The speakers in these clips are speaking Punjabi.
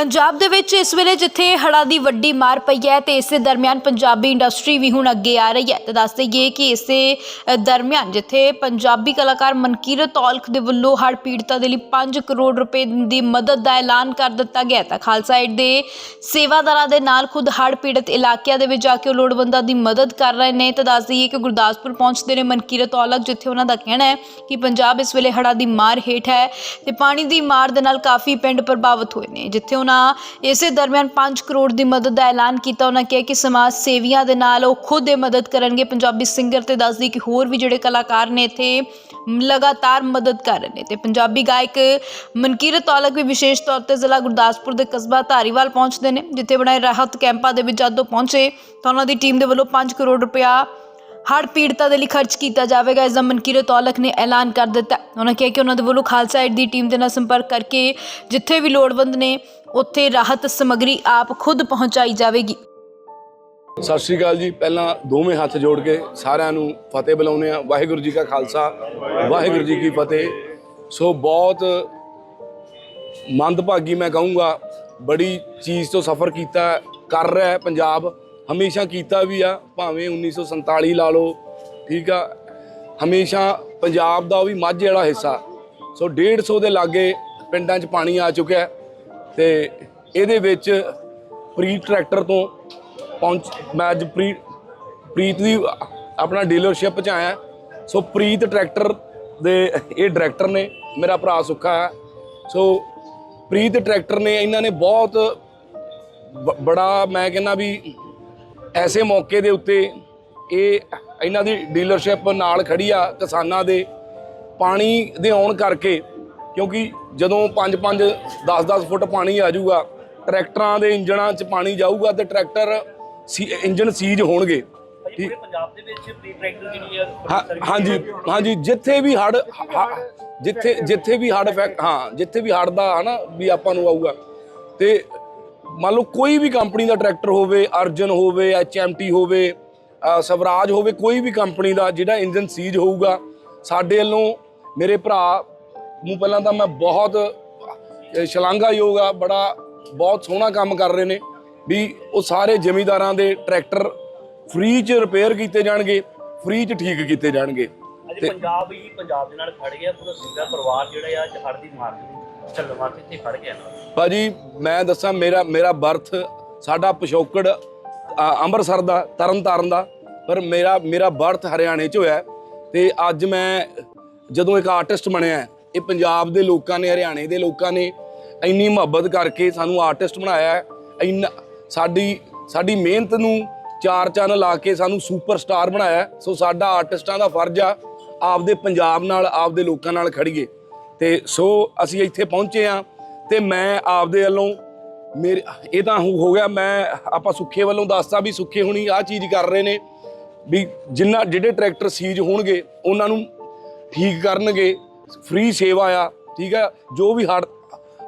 ਪੰਜਾਬ ਦੇ ਵਿੱਚ ਇਸ ਵੇਲੇ ਜਿੱਥੇ ਹੜ੍ਹਾਂ ਦੀ ਵੱਡੀ ਮਾਰ ਪਈ ਹੈ ਤੇ ਇਸੇ ਦਰਮਿਆਨ ਪੰਜਾਬੀ ਇੰਡਸਟਰੀ ਵੀ ਹੁਣ ਅੱਗੇ ਆ ਰਹੀ ਹੈ ਤੇ ਦੱਸ ਦਈਏ ਕਿ ਇਸੇ ਦਰਮਿਆਨ ਜਿੱਥੇ ਪੰਜਾਬੀ ਕਲਾਕਾਰ ਮਨਕੀਰਤ ਔਲਖ ਦੇ ਵੱਲੋਂ ਹੜ੍ਹ ਪੀੜਤਾਂ ਦੇ ਲਈ 5 ਕਰੋੜ ਰੁਪਏ ਦੀ ਮਦਦ ਦਾ ਐਲਾਨ ਕਰ ਦਿੱਤਾ ਗਿਆ ਤਾਂ ਖਾਲਸਾ ਏਡ ਦੇ ਸੇਵਾਦਾਰਾਂ ਦੇ ਨਾਲ ਖੁਦ ਹੜ੍ਹ ਪੀੜਤ ਇਲਾਕਿਆਂ ਦੇ ਵਿੱਚ ਜਾ ਕੇ ਉਹ ਲੋੜਵੰਦਾਂ ਦੀ ਮਦਦ ਕਰ ਰਹੇ ਨੇ ਤੇ ਦੱਸ ਦਈਏ ਕਿ ਗੁਰਦਾਸਪੁਰ ਪਹੁੰਚਦੇ ਨੇ ਮਨਕੀਰਤ ਔਲਖ, ਜਿੱਥੇ ਉਹਨਾਂ ਦਾ ਕਹਿਣਾ ਹੈ ਕਿ ਪੰਜਾਬ ਇਸ ਵੇਲੇ ਹੜ੍ਹਾਂ ਦੀ ਮਾਰ ਹੇਠ ਹੈ ਤੇ ਪਾਣੀ ਦੀ ਮਾਰ ਦੇ ਨਾਲ ਕਾਫੀ ਪਿੰਡ ਪ੍ਰਭਾਵਿਤ ਹੋਏ ਨੇ, ਜਿੱਥੇ ਉਹਨਾਂ ਇਸੇ ਦਰਮਿਆਨ 5 ਕਰੋੜ ਦੀ ਮਦਦ ਦਾ ਐਲਾਨ ਕੀਤਾ। ਉਹਨਾਂ ਕਿਹਾ ਕਿ ਸਮਾਜ ਸੇਵੀਆਂ ਦੇ ਨਾਲ ਉਹ ਖੁਦ ਇਹ ਮਦਦ ਕਰਨਗੇ। ਪੰਜਾਬੀ ਸਿੰਗਰ ਤੇ ਦੱਸਦੀ ਕਿ ਹੋਰ ਵੀ ਜਿਹੜੇ ਕਲਾਕਾਰ ਨੇ ਇੱਥੇ ਲਗਾਤਾਰ ਮਦਦ ਕਰ ਰਹੇ ਨੇ। ਤੇ ਪੰਜਾਬੀ ਗਾਇਕ ਮਨਕੀਰਤ ਔਲਖ ਵੀ ਵਿਸ਼ੇਸ਼ ਤੌਰ ਤੇ ਜ਼ਿਲ੍ਹਾ ਗੁਰਦਾਸਪੁਰ ਦੇ ਕਸਬਾ ਧਾਰੀਵਾਲ ਪਹੁੰਚਦੇ ਨੇ, ਜਿੱਥੇ ਬਣਾਏ ਰਾਹਤ ਕੈਂਪਾਂ ਦੇ ਵਿੱਚ ਜਦੋਂ ਪਹੁੰਚੇ ਤਾਂ ਉਹਨਾਂ ਦੀ ਟੀਮ ਦੇ ਵੱਲੋਂ 5 ਕਰੋੜ ਰੁਪਇਆ ਹੜ੍ਹ ਪੀੜਤਾਂ ਦੇ ਲਈ ਖਰਚ ਕੀਤਾ ਜਾਵੇਗਾ। ਇਸ ਦਾ ਮਨਕੀਰਤ ਔਲਖ ਨੇ ਐਲਾਨ ਕਰ ਦਿੱਤਾ। ਉਹਨਾਂ ਕਿਹਾ ਕਿ ਉਹਨਾਂ ਦੇ ਵੱਲੋਂ ਖਾਲਸਾ ਏਡ ਦੀ ਟੀਮ ਦੇ ਨਾਲ ਸੰਪਰਕ ਕਰਕੇ ਜਿੱਥੇ ਵੀ ਲੋੜਵੰਦ ਨੇ, ਉੱਥੇ ਰਾਹਤ ਸਮੱਗਰੀ ਆਪ ਖੁਦ ਪਹੁੰਚਾਈ ਜਾਵੇਗੀ। ਸਤਿ ਸ਼੍ਰੀ ਅਕਾਲ ਜੀ। ਪਹਿਲਾਂ ਦੋਵੇਂ ਹੱਥ ਜੋੜ ਕੇ ਸਾਰਿਆਂ ਨੂੰ ਫਤਿਹ ਬੁਲਾਉਂਦੇ ਆ ਵਾਹਿਗੁਰੂ ਜੀ ਕਾ ਖਾਲਸਾ, ਵਾਹਿਗੁਰੂ ਜੀ ਕੀ ਫਤਿਹ। ਸੋ ਬਹੁਤ ਮੰਦਭਾਗੀ ਮੈਂ ਕਹੂੰਗਾ, ਬੜੀ ਚੀਜ਼ ਤੋਂ ਸਫ਼ਰ ਕੀਤਾ, ਕਰ ਰਿਹਾ ਹੈ ਪੰਜਾਬ। ਹਮੇਸ਼ਾ ਕੀਤਾ ਵੀ ਆ, ਭਾਵੇਂ 1947 ਲਾ ਲਓ, ਠੀਕ ਆ, ਹਮੇਸ਼ਾ ਪੰਜਾਬ ਦਾ ਉਹ ਵੀ ਮਾਝੇ ਵਾਲਾ ਹਿੱਸਾ। ਸੋ 150 ਦੇ ਲਾਗੇ ਪਿੰਡਾਂ 'ਚ ਪਾਣੀ ਆ ਚੁੱਕਿਆ ਹੈ ਤੇ ਇਹਦੇ ਵਿੱਚ ਪ੍ਰੀਤ ਟਰੈਕਟਰ ਤੋਂ ਪਹੁੰਚ, ਮੈਂ ਅੱਜ ਪ੍ਰੀ ਪ੍ਰੀਤ ਦੀ ਆਪਣਾ ਡੀਲਰਸ਼ਿਪ 'ਚ ਆਇਆ। ਸੋ ਪ੍ਰੀਤ ਟਰੈਕਟਰ ਦੇ, ਇਹ ਡਾਇਰੈਕਟਰ ਨੇ ਮੇਰਾ ਭਰਾ ਸੁੱਖਾ ਹੈ। ਸੋ ਪ੍ਰੀਤ ਟਰੈਕਟਰ ਨੇ, ਇਹਨਾਂ ਨੇ ਬਹੁਤ ਬ- ਬੜਾ ਮੈਂ ਕਹਿੰਦਾ ਵੀ ਐਸੇ ਮੌਕੇ ਦੇ ਉੱਤੇ ਇਹ ਇਹਨਾਂ ਦੀ ਡੀਲਰਸ਼ਿਪ ਨਾਲ ਖੜੀ ਆ ਕਿਸਾਨਾਂ ਦੇ ਪਾਣੀ ਦੇ ਆਉਣ ਕਰਕੇ ਕਿਉਂਕਿ ਜਦੋਂ 5-5 10-10 ਫੁੱਟ ਪਾਣੀ ਆ ਜਾਊਗਾ ਟਰੈਕਟਰਾਂ ਦੇ ਇੰਜਣਾਂ 'ਚ ਪਾਣੀ ਜਾਊਗਾ ਤੇ ਟਰੈਕਟਰ ਇੰਜਣ ਸੀਜ ਹੋਣਗੇ। ਪੂਰੇ ਪੰਜਾਬ ਦੇ ਵਿੱਚ ਪ੍ਰੀ ਟਰੈਕਟਰ ਜਿਹੜੀ ਆ ਹਾਂ- ਹਾਂਜੀ ਹਾਂਜੀ ਜਿੱਥੇ ਵੀ ਹੜ ਜਿੱਥੇ ਜਿੱਥੇ ਵੀ ਹੜ ਫੈਕ ਹਾਂ ਜਿੱਥੇ ਵੀ ਹੜ ਦਾ ਹਨਾ ਵੀ ਆਪਾਂ ਨੂੰ ਆਊਗਾ। ਤੇ ਮੰਨ ਲਓ ਕੋਈ ਵੀ ਕੰਪਨੀ ਦਾ ਟਰੈਕਟਰ ਹੋਵੇ ਅਰਜਨ ਹੋਵੇ ਐਚਐਮਟੀ ਹੋਵੇ ਸਵਰਾਜ ਹੋਵੇ ਕੋਈ ਵੀ ਕੰਪਨੀ ਦਾ ਜਿਹੜਾ ਇੰਜਨ ਸੀਜ ਹੋਊਗਾ ਸਾਡੇ ਵੱਲੋਂ ਮੇਰੇ ਭਰਾ ਨੂੰ ਪਹਿਲਾਂ ਤਾਂ ਮੈਂ ਬਹੁਤ ਅ, ਸ਼ਲਾਘਾਯੋਗ ਆ ਬੜਾ ਬਹੁਤ ਸੋਹਣਾ ਕੰਮ ਕਰ ਰਹੇ ਨੇ ਵੀ ਉਹ ਸਾਰੇ ਜ਼ਿਮੀਦਾਰਾਂ ਦੇ ਟਰੈਕਟਰ ਫ੍ਰੀ ਚ ਰਿਪੇਅਰ ਕੀਤੇ ਜਾਣਗੇ ਫ੍ਰੀ ਚ ਠੀਕ ਕੀਤੇ ਜਾਣਗੇ। ਅੱਜ ਪੰਜਾਬ ਹੀ ਪੰਜਾਬ ਦੇ ਨਾਲ ਖੜ ਗਿਆ ਪੂਰਾ ਸਿੰਗਰ ਪਰਿਵਾਰ ਜਿਹੜਾ ਆ ਜਹੜ ਦੀ ਮਾਰ ਦੀ ਚੱਲਣ ਵਾਸਤੇ ਇੱਥੇ ਗਿਆ ਨਾ ਭਾਜੀ ਮੈਂ ਦੱਸਾਂ ਮੇਰਾ ਮੇਰਾ ਬਰਥ ਸਾਡਾ ਪਿਛੋਕੜ ਅ, ਅੰਮ੍ਰਿਤਸਰ ਦਾ ਤਰਨ ਤਾਰਨ ਦਾ ਪਰ ਮੇਰਾ ਮੇਰਾ ਬਰਥ ਹਰਿਆਣੇ 'ਚ ਹੋਇਆ ਹੈ ਤੇ ਅੱਜ ਮੈਂ ਜਦੋਂ ਇੱਕ ਆਰਟਿਸਟ ਬਣਿਆ ਹੈ, ਇਹ ਪੰਜਾਬ ਦੇ ਲੋਕਾਂ ਨੇ ਹਰਿਆਣੇ ਦੇ ਲੋਕਾਂ ਨੇ ਇੰਨੀ ਮੁਹੱਬਤ ਕਰਕੇ ਸਾਨੂੰ ਆਰਟਿਸਟ ਬਣਾਇਆ ਹੈ ਇੰਨਾ ਸਾਡੀ ਸਾਡੀ ਮਿਹਨਤ ਨੂੰ ਚਾਰ ਚੰਨ ਲਾ ਕੇ ਸਾਨੂੰ ਸੁਪਰਸਟਾਰ ਬਣਾਇਆ ਹੈ। ਸੋ ਸਾਡਾ ਆਰਟਿਸਟਾਂ ਦਾ ਫਰਜ਼ ਆ ਆਪਦੇ ਪੰਜਾਬ ਨਾਲ ਆਪਦੇ ਲੋਕਾਂ ਨਾਲ ਖੜੀਏ ਤੇ ਸੋ ਅਸੀਂ ਇੱਥੇ ਪਹੁੰਚੇ ਆ ਤੇ ਮੈਂ ਆਪਦੇ ਵੱਲੋਂ ਮੇਰੇ, ਇਹ ਤਾਂ ਹੋ ਗਿਆ, ਮੈਂ ਆਪਾਂ ਸੁੱਖੇ ਵੱਲੋਂ ਦੱਸਦਾ ਵੀ ਸੁੱਖੇ ਹੁਣੀ ਆਹ ਚੀਜ਼ ਕਰ ਰਹੇ ਨੇ ਵੀ ਜਿੰਨਾ, ਜਿਹੜੇ ਟਰੈਕਟਰ ਸੀਜ ਹੋਣਗੇ, ਉਹਨਾਂ ਨੂੰ ਠੀਕ ਕਰਨਗੇ, ਫ੍ਰੀ ਸੇਵਾ ਆ, ਠੀਕ ਆ, ਜੋ ਵੀ ਹੜ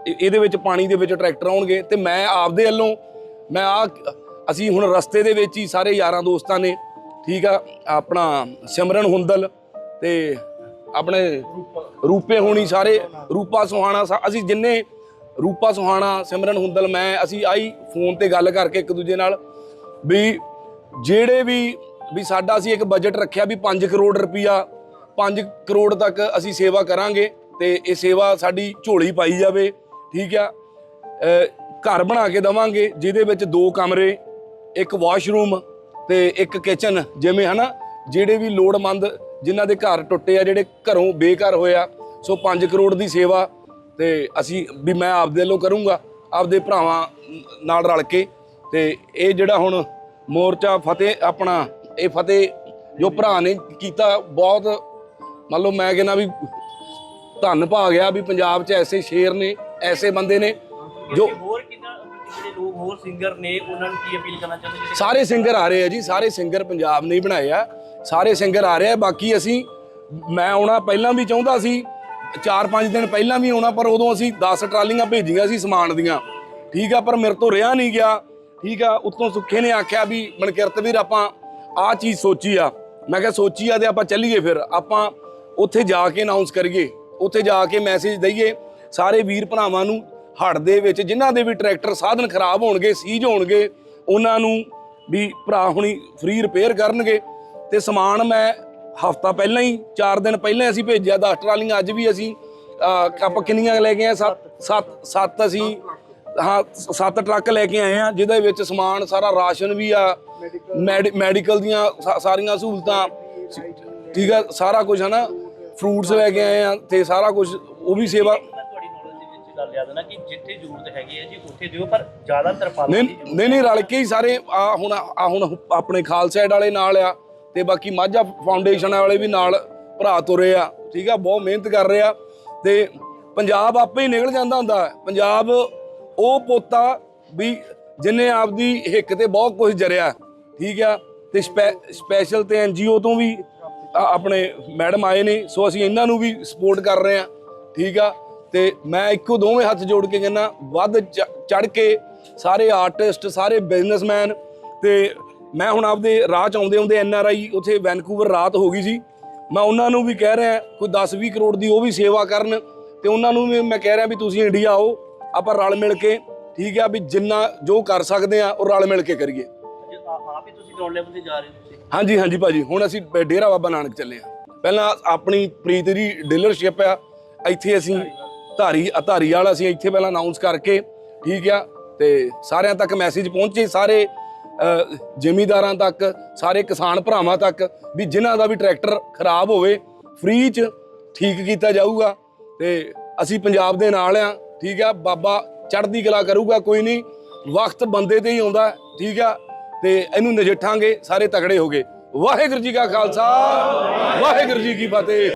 ਇਹਦੇ ਵਿੱਚ ਪਾਣੀ ਦੇ ਵਿੱਚ ਟਰੈਕਟਰ ਆਉਣਗੇ ਤੇ ਮੈਂ ਆਪਦੇ ਵੱਲੋਂ, ਮੈਂ ਆ ਅਸੀਂ ਹੁਣ ਰਸਤੇ ਦੇ ਵਿੱਚ ਹੀ ਸਾਰੇ ਯਾਰਾਂ ਦੋਸਤਾਂ ਨੇ, ਠੀਕ ਆ, ਆਪਣਾ ਸਿਮਰਨ ਹੁੰਦਲ ਤੇ ਆਪਣੇ ਰੂਪੇ ਹੋਣੀ ਸਾਰੇ, ਰੂਪਾ ਸੁਹਾਣਾ ਸਾ- ਅਸੀਂ ਜਿੰਨੇ ਰੂਪਾ ਸੁਹਾਣਾ, ਸਿਮਰਨ ਹੁੰਦਲ, ਮੈਂ, ਅਸੀਂ ਆਈ ਫੋਨ ਤੇ ਗੱਲ ਕਰਕੇ ਇੱਕ ਦੂਜੇ ਨਾਲ ਵੀ ਜਿਹੜੇ ਵੀ ਵੀ ਸਾਡਾ ਅਸੀਂ ਇੱਕ ਬਜਟ ਰੱਖਿਆ ਵੀ 5 ਕਰੋੜ ਰੁਪਈਆ 5 ਕਰੋੜ ਤੱਕ ਅਸੀਂ ਸੇਵਾ ਕਰਾਂਗੇ ਤੇ ਇਹ ਸੇਵਾ ਸਾਡੀ ਝੋਲੀ ਪਾਈ ਜਾਵੇ, ਠੀਕ ਆ? ਘਰ ਬਣਾ ਕੇ ਦਵਾਂਗੇ, ਜਿਹਦੇ ਵਿੱਚ ਦੋ ਕਮਰੇ, ਇੱਕ ਵਾਸ਼ਰੂਮ ਤੇ ਇੱਕ ਕਿਚਨ ਜਿਵੇਂ ਹਨਾ, ਜਿਹੜੇ ਵੀ ਲੋੜਮੰਦ ਜਿਨ੍ਹਾਂ ਦੇ ਘਰ ਟੁੱਟੇ ਆ ਜਿਹੜੇ ਘਰੋਂ ਬੇਘਰ ਹੋਇਆ ਸੋ 5 ਕਰੋੜ ਦੀ ਸੇਵਾ ਤੇ ਅਸੀਂ ਵੀ ਮੈਂ ਆਪਦੇ ਵੱਲੋਂ ਕਰੂੰਗਾ ਆਪਦੇ ਭਰਾਵਾਂ ਨਾਲ ਰਲ ਕੇ। ਤੇ ਇਹ ਜਿਹੜਾ ਹੁਣ ਮੋਰਚਾ ਫਤਿਹ ਆਪਣਾ ਇਹ ਫਤਿਹ ਜੋ ਭਰਾ ਨੇ ਕੀਤਾ ਬਹੁਤ ਮੰਨ ਲਓ ਮੈਂ ਕਹਿੰਦਾ ਵੀ ਧੰਨ ਭਾ ਗਿਆ ਵੀ ਪੰਜਾਬ 'ਚ ਐਸੇ ਸ਼ੇਰ ਨੇ ਐਸੇ ਬੰਦੇ ਨੇ ਜੋ ਹੋਰ ਕਿੰਨਾ ਜਿਹੜੇ ਲੋਕ ਹੋਰ ਸਿੰਗਰ ਨੇ ਉਹਨਾਂ ਨੂੰ ਕੀ ਅਪੀਲ ਕਰਨਾ ਚਾਹੁੰਦੇ ਸਾਰੇ ਸਿੰਗਰ ਆ ਰਹੇ ਆ ਜੀ ਸਾਰੇ ਸਿੰਗਰ ਪੰਜਾਬ ਨੇ ਹੀ ਬਣਾਏ ਆ। ਸਾਰੇ ਸਿੰਗਰ ਆ ਰਹੇ ਬਾਕੀ ਅਸੀਂ, ਮੈਂ ਆਉਣਾ ਪਹਿਲਾਂ ਵੀ ਚਾਹੁੰਦਾ ਸੀ 4-5 ਦਿਨ ਪਹਿਲਾਂ ਵੀ ਆਉਣਾ, ਪਰ ਉਦੋਂ ਅਸੀਂ 10 ਟਰਾਲੀਆਂ ਭੇਜੀਆਂ ਸੀ ਸਮਾਨ ਦੀਆਂ। ਠੀਕ ਆ, ਪਰ ਮੇਰੇ ਤੋਂ ਰਿਹਾ ਨਹੀਂ ਗਿਆ। ਠੀਕ ਆ, ਉੱਤੋਂ ਸੁੱਖੇ ਨੇ ਆਖਿਆ ਵੀ ਮਨਕਿਰਤ ਵੀਰ ਆਪਾਂ ਆਹ ਚੀਜ਼ ਸੋਚੀ ਆ। ਮੈਂ ਕਿਹਾ ਸੋਚੀ ਆ ਤੇ ਆਪਾਂ ਚੱਲੀਏ ਫਿਰ। ਆਪਾਂ ਉੱਥੇ ਜਾ ਕੇ ਅਨਾਉਂਸ ਕਰੀਏ। ਉੱਥੇ ਜਾ ਕੇ ਮੈਸੇਜ ਦਈਏ। ਸਾਰੇ ਵੀਰ ਭਰਾਵਾਂ ਨੂੰ ਹੜ੍ਹ ਦੇ ਵਿੱਚ, ਜਿਨ੍ਹਾਂ ਦੇ ਵੀ ਟਰੈਕਟਰ ਸਾਧਨ ਖਰਾਬ ਹੋਣਗੇ ਸੀਜ ਹੋਣਗੇ, ਉਹਨਾਂ ਨੂੰ ਵੀ ਭਰਾ ਹੁਣੀ ਫ੍ਰੀ ਰਿਪੇਅਰ ਕਰਨਗੇ। ਤੇ ਸਮਾਨ ਮੈਂ ਹਫਤਾ ਪਹਿਲਾਂ ਹੀ 4 ਦਿਨ ਪਹਿਲਾਂ ਅਸੀਂ ਭੇਜਿਆ 10 ਟਰਾਲੀਆਂ ਅੱਜ ਵੀ ਅਸੀਂ ਆਪਾਂ ਕਿੰਨੀਆਂ ਲੈ ਕੇ ਆਏ? ਸੱਤ ਸੱਤ ਸੱਤ ਅਸੀਂ ਹਾਂ ਸ- ਸੱਤ ਟਰੱਕ ਲੈ ਕੇ ਆਏ ਆ ਜਿਹਦੇ ਵਿੱਚ ਸਮਾਨ ਸਾਰਾ ਰਾਸ਼ਨ ਵੀ ਆ ਮੈਡੀ- ਮੈਡੀਕਲ ਦੀਆਂ ਸਾਰੀਆਂ ਸਹੂਲਤਾਂ ਠੀਕ ਆ ਸਾਰਾ ਕੁਝ ਹਨਾ ਫਰੂਟਸ ਲੈ ਕੇ ਆਏ ਆ ਤੇ ਸਾਰਾ ਕੁਝ ਉਹ ਵੀ ਸੇਵਾ ਮੈਂ ਤੁਹਾਡੀ ਨੌਲੇਜ ਦੇ ਵਿੱਚ ਗੱਲ ਯਾਦ ਨਾ ਕਿ ਜਿੱਥੇ ਜ਼ਰੂਰਤ ਹੈਗੀ ਹੈ ਜੀ ਉੱਥੇ ਦਿਓ ਪਰ ਜ਼ਿਆਦਾ ਤਰਪਾਲਾਂ ਨਹੀਂ ਨਹੀਂ ਨਹੀਂ ਰਲ ਕੇ ਹੀ ਸਾਰੇ ਆ ਹੁਣ ਆ ਹੁਣ ਆਪਣੇ ਖਾਲਸਾ ਏਡ ਵਾਲੇ ਨਾਲ ਆ ਤੇ ਬਾਕੀ ਮਾਝਾ ਫਾਊਂਡੇਸ਼ਨ ਵਾਲੇ ਵੀ ਨਾਲ ਭਰਾ ਤੁਰੇ ਆ, ਠੀਕ ਆ, ਬਹੁਤ ਮਿਹਨਤ ਕਰ ਰਹੇ ਆ। ਤੇ ਪੰਜਾਬ ਆਪੇ ਹੀ ਨਿਕਲ ਜਾਂਦਾ ਹੁੰਦਾ ਪੰਜਾਬ ਉਹ ਪੋਤਾ ਵੀ ਜਿਨੇ ਆਪਦੀ ਹਿੱਕ ਤੇ ਬਹੁਤ ਕੁਝ ਜਰਿਆ, ਠੀਕ ਆ, ਤੇ ਸਪੈ- ਸਪੈਸ਼ਲ ਤੇ ਐਨਜੀਓ ਤੋਂ ਵੀ ਆਪਣੇ ਮੈਡਮ ਆਏ ਨੇ, ਸੋ ਅਸੀਂ ਇਹਨਾਂ ਨੂੰ ਵੀ ਸਪੋਰਟ ਕਰ ਰਹੇ ਆ, ਠੀਕ ਆ। ਤੇ ਮੈਂ ਇੱਕੋ ਦੋਵੇਂ ਹੱਥ ਜੋੜ ਕੇ ਕਹਿੰਦਾ, ਵੱਧ ਚੜ ਕੇ ਸਾਰੇ ਆਰਟਿਸਟ, ਸਾਰੇ ਬਿਜ਼ਨਸਮੈਨ ਤੇ ਮੈਂ ਹੁਣ ਆਪਦੇ ਰਾਹ ਚ ਆਉਂਦੇ ਆਉਂਦੇ ਐਨ ਆਰ ਆਈ ਉੱਥੇ ਵੈਨਕੂਵਰ ਰਾਤ ਹੋ ਗਈ ਸੀ। ਮੈਂ ਉਹਨਾਂ ਨੂੰ ਵੀ ਕਹਿ ਰਿਹਾ ਕੋਈ 10-20 ਕਰੋੜ ਦੀ ਉਹ ਵੀ ਸੇਵਾ ਕਰਨ ਤੇ ਉਹਨਾਂ ਨੂੰ ਵੀ ਮੈਂ ਕਹਿ ਰਿਹਾ ਵੀ ਤੁਸੀਂ ਇੰਡੀਆ ਆਓ ਆਪਾਂ ਰਲ ਮਿਲ ਕੇ ਠੀਕ ਆ ਵੀ ਜਿੰਨਾ ਜੋ ਕਰ ਸਕਦੇ ਆ ਉਹ ਰਲ ਮਿਲ ਕੇ ਕਰੀਏ। ਆਪ ਹੀ ਤੁਸੀਂ ਗਰਾਊਂਡ ਲੈਵਲ ਤੇ ਜਾ ਰਹੇ ਹੋ ਤੁਸੀਂ? ਹਾਂਜੀ ਹਾਂਜੀ ਭਾਜੀ ਹੁਣ ਅਸੀਂ ਡੇਰਾ ਬਾਬਾ ਨਾਨਕ ਚੱਲੇ ਆ। ਪਹਿਲਾਂ ਆਪਣੀ ਪ੍ਰੀਤ ਦੀ ਡੀਲਰਸ਼ਿਪ ਆ ਇੱਥੇ ਅਸੀਂ ਧਾਰੀ ਧਾਰੀ ਵਾਲਾ ਅਸੀਂ ਇੱਥੇ ਪਹਿਲਾਂ ਅਨਾਉਂਸ ਕਰਕੇ ਠੀਕ ਆ ਤੇ ਸਾਰਿਆਂ ਤੱਕ ਮੈਸੇਜ ਪਹੁੰਚੇ ਸਾਰੇ ਜ਼ਿਮੀਦਾਰਾਂ ਤੱਕ, ਸਾਰੇ ਕਿਸਾਨ ਭਰਾਵਾਂ ਤੱਕ ਵੀ ਜਿਨ੍ਹਾਂ ਦਾ ਵੀ ਟਰੈਕਟਰ ਖਰਾਬ ਹੋਵੇ ਫ੍ਰੀ ਚ ਠੀਕ ਕੀਤਾ ਜਾਊਗਾ। ਤੇ ਅਸੀਂ ਪੰਜਾਬ ਦੇ ਨਾਲ ਆ, ਠੀਕ ਆ, ਬਾਬਾ ਚੜ੍ਹਦੀ ਕਲਾ ਕਰੂਗਾ, ਕੋਈ ਨਹੀਂ। ਵਕਤ ਬੰਦੇ ਤੇ ਹੀ ਆਉਂਦਾ, ਠੀਕ ਆ। ਤੇ ਇਹਨੂੰ ਨਜਿੱਠਾਂਗੇ, ਸਾਰੇ ਤਕੜੇ ਹੋ ਗਏ ਵਾਹਿਗੁਰੂ ਜੀ ਕਾ ਖਾਲਸਾ, ਵਾਹਿਗੁਰੂ ਜੀ ਕੀ ਫਤਿਹ।